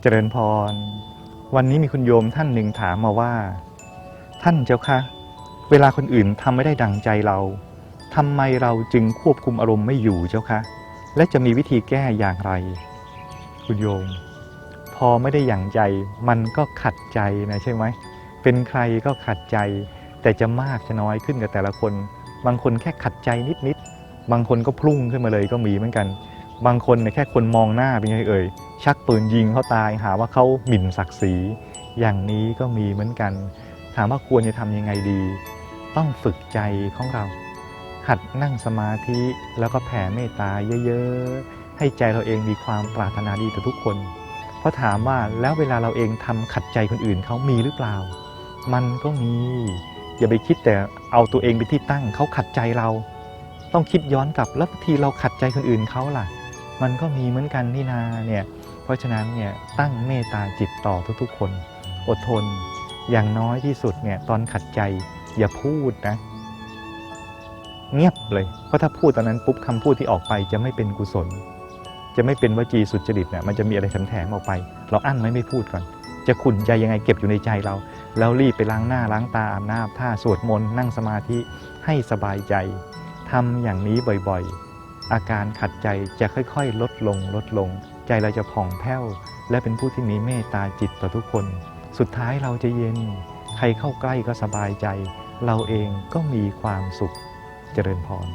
เจริญพร วันนี้มีคุณโยมท่านหนึ่งถามมาว่า ท่านเจ้าคะ เวลาคนอื่นทำไม่ได้ดังใจเราทำไมเราจึงควบคุมอารมณ์ไม่อยู่เจ้าคะ และจะมีวิธีแก้อย่างไร คุณโยม พอไม่ได้อย่างใจมันก็ขัดใจนะใช่ไหมเป็นใครก็ขัดใจ แต่จะมากจะน้อยขึ้นกับแต่ละคน บางคนแค่ขัดใจนิดๆบางคนก็พุ่งขึ้นมาเลยก็มีเหมือนกัน บางคนเนี่ยแค่คนมองหน้าเป็นไงเอ่ย ชักปืนยิงเขาตาย หาว่าเขาหมิ่นศักดิ์ศรีอย่างนี้ก็มีเหมือนกัน ถามว่าควรจะทำยังไงดี ต้องฝึกใจของเรา หัดนั่งสมาธิแล้วก็แผ่เมตตาเยอะๆ ให้ใจเราเองมีความปรารถนาดีต่อทุกคน เพราะถามว่าแล้วเวลาเราเองทำขัดใจคนอื่นเขามีหรือเปล่า มันก็มี อย่าไปคิดแต่เอาตัวเองเป็นที่ตั้งเขาขัดใจเรา ต้องคิดย้อนกลับแล้วทีเราขัดใจคนอื่นเขาล่ะ มันก็มีเหมือนกันนี่นาเนี่ย เพราะฉะนั้นเนี่ยตั้งเมตตาจิตต่อทุกๆคน อดทนอย่างน้อยที่สุดเนี่ยตอนขัดใจอย่าพูดนะ เงียบเลย เพราะถ้าพูดตอนนั้นปุ๊บคำพูดที่ออกไปจะไม่เป็นกุศล จะไม่เป็นวจีสุจริตเนี่ยมันจะมีอะไรแถมออกไป เราอั้นไว้ไม่พูดก่อน จะขุนใจยังไงเก็บอยู่ในใจเรา แล้วรีบไปล้างหน้าล้างตาอาบน้ำท่าสวดมนต์นั่งสมาธิให้สบายใจทำอย่างนี้บ่อยๆ อาการขัดใจจะค่อยๆ ลดลงลดลง ใจเราจะผ่องแผ้ว และเป็นผู้ที่มีเมตตาจิตต่อทุกคน สุดท้ายเราจะเย็น ใครเข้าใกล้ก็สบายใจ เราเองก็มีความสุขเจริญพร